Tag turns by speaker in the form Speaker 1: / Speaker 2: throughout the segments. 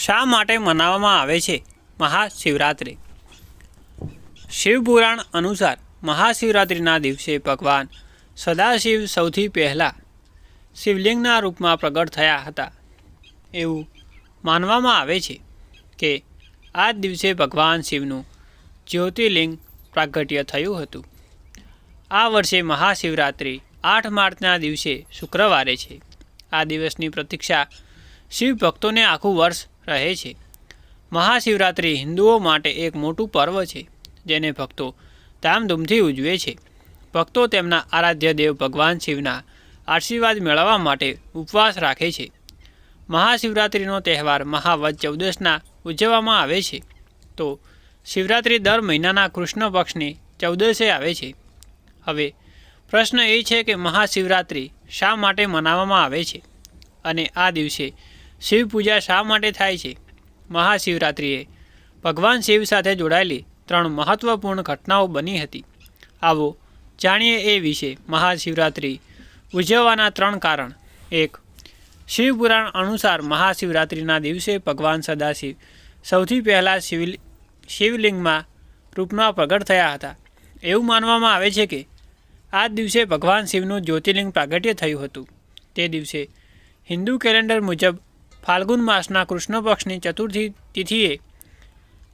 Speaker 1: શા માટે મનાવવામાં આવે છે મહાશિવરાત્રિ? શિવપુરાણ અનુસાર મહાશિવરાત્રિના દિવસે ભગવાન સદાશિવ સૌથી પહેલાં શિવલિંગના રૂપમાં પ્રગટ થયા હતા. એવું માનવામાં આવે છે કે આ દિવસે ભગવાન શિવનું જ્યોતિર્લિંગ પ્રાગટ્ય થયું હતું. આ વર્ષે મહાશિવરાત્રિ આઠ માર્ચના દિવસે શુક્રવારે છે. આ દિવસની પ્રતીક્ષા શિવ ભક્તોને આખું વર્ષ રહે છે. મહાશિવરાત્રિ હિન્દુઓ માટે એક મોટું પર્વ છે, જેને ભક્તો ધામધૂમથી ઉજવે છે. ભક્તો તેમના આરાધ્ય દેવ ભગવાન શિવના આશીર્વાદ મેળવવા માટે ઉપવાસ રાખે છે. મહાશિવરાત્રિનો તહેવાર મહાવત ચૌદસના ઉજવવામાં આવે છે. તો શિવરાત્રિ દર મહિનાના કૃષ્ણ પક્ષની ચૌદસે આવે છે. હવે પ્રશ્ન એ છે કે મહાશિવરાત્રિ શા માટે મનાવવામાં આવે છે? અને આ દિવસે શિવ પૂજા શા માટે થાય છે? મહાશિવરાત્રિએ ભગવાન શિવ સાથે જોડાયેલી ત્રણ મહત્વપૂર્ણ ઘટનાઓ બની હતી. આવો જાણીએ એ વિશે મહાશિવરાત્રિ ઉજવવાના ત્રણ કારણ. એક, શિવપુરાણ અનુસાર મહાશિવરાત્રિના દિવસે ભગવાન સદાશિવ સૌથી પહેલાં શિવ શિવલિંગમાં રૂપમાં પ્રગટ થયા હતા. એવું માનવામાં આવે છે કે આ દિવસે ભગવાન શિવનું જ્યોતિર્લિંગ પ્રાગટ્ય થયું હતું. તે દિવસે હિન્દુ કેલેન્ડર મુજબ ફાલ્ગુન માસના કૃષ્ણ પક્ષની ચતુર્થી તિથિએ.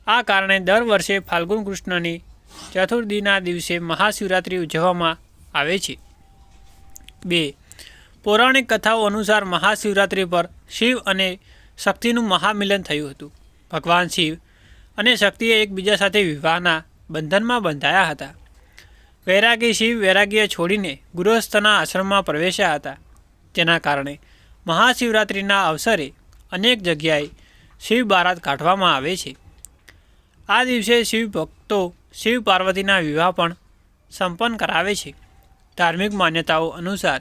Speaker 1: આ કારણે દર વર્ષે ફાલ્ગુન કૃષ્ણની ચતુર્થીના દિવસે મહાશિવરાત્રિ ઉજવવામાં આવે છે. બે. પૌરાણિક કથાઓ અનુસાર મહાશિવરાત્રિ પર શિવ અને શક્તિનું મહામિલન થયું હતું. ભગવાન શિવ અને શક્તિએ એકબીજા સાથે વિવાહના બંધનમાં બંધાયા હતા. વૈરાગી શિવ વૈરાગ્ય છોડીને ગૃહસ્થના આશ્રમમાં પ્રવેશ્યા હતા. તેના કારણે મહાશિવરાત્રિના અવસરે અનેક જગ્યાએ શિવ બારાત કાઢવામાં આવે છે. આ દિવસે શિવ ભક્તો શિવ પાર્વતીના વિવાહ પણ સંપન્ન કરાવે છે. ધાર્મિક માન્યતાઓ અનુસાર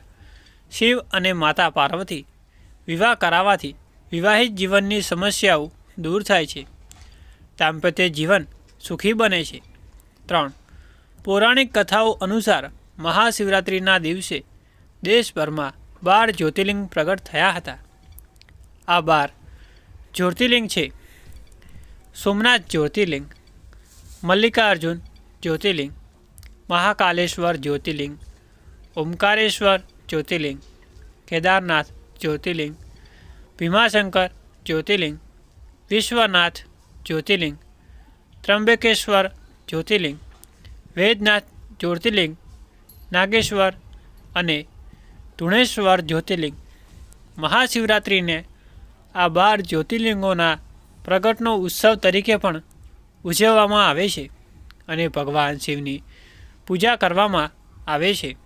Speaker 1: શિવ અને માતા પાર્વતી વિવાહ કરાવવાથી વિવાહિત જીવનની સમસ્યાઓ દૂર થાય છે. દાંપત્ય જીવન સુખી બને છે. ત્રણ, પૌરાણિક કથાઓ અનુસાર મહાશિવરાત્રિના દિવસે દેશભરમાં બાર જ્યોતિર્લિંગ પ્રગટ થયા હતા. આ બાર જ્યોતિર્લિંગ છે. સોમનાથ જ્યોતિર્લિંગ, મલ્લિકાર્જુન જ્યોતિર્લિંગ, મહાકાલેશ્વર જ્યોતિર્લિંગ, ઓમકારેશ્વર જ્યોતિર્લિંગ, કેદારનાથ જ્યોતિર્લિંગ, ભીમાશંકર જ્યોતિર્લિંગ, વિશ્વનાથ જ્યોતિર્લિંગ ત્રંબકેશ્વર જ્યોતિર્લિંગ, વેદનાથ જ્યોતિર્લિંગ, નાગેશ્વર અને ધુણેશ્વર જ્યોતિર્લિંગ. મહાશિવરાત્રિને આ બાર જ્યોતિર્લિંગોના પ્રગટનો ઉત્સવ તરીકે પણ ઉજવવામાં આવે છે અને ભગવાન શિવની પૂજા કરવામાં આવે છે.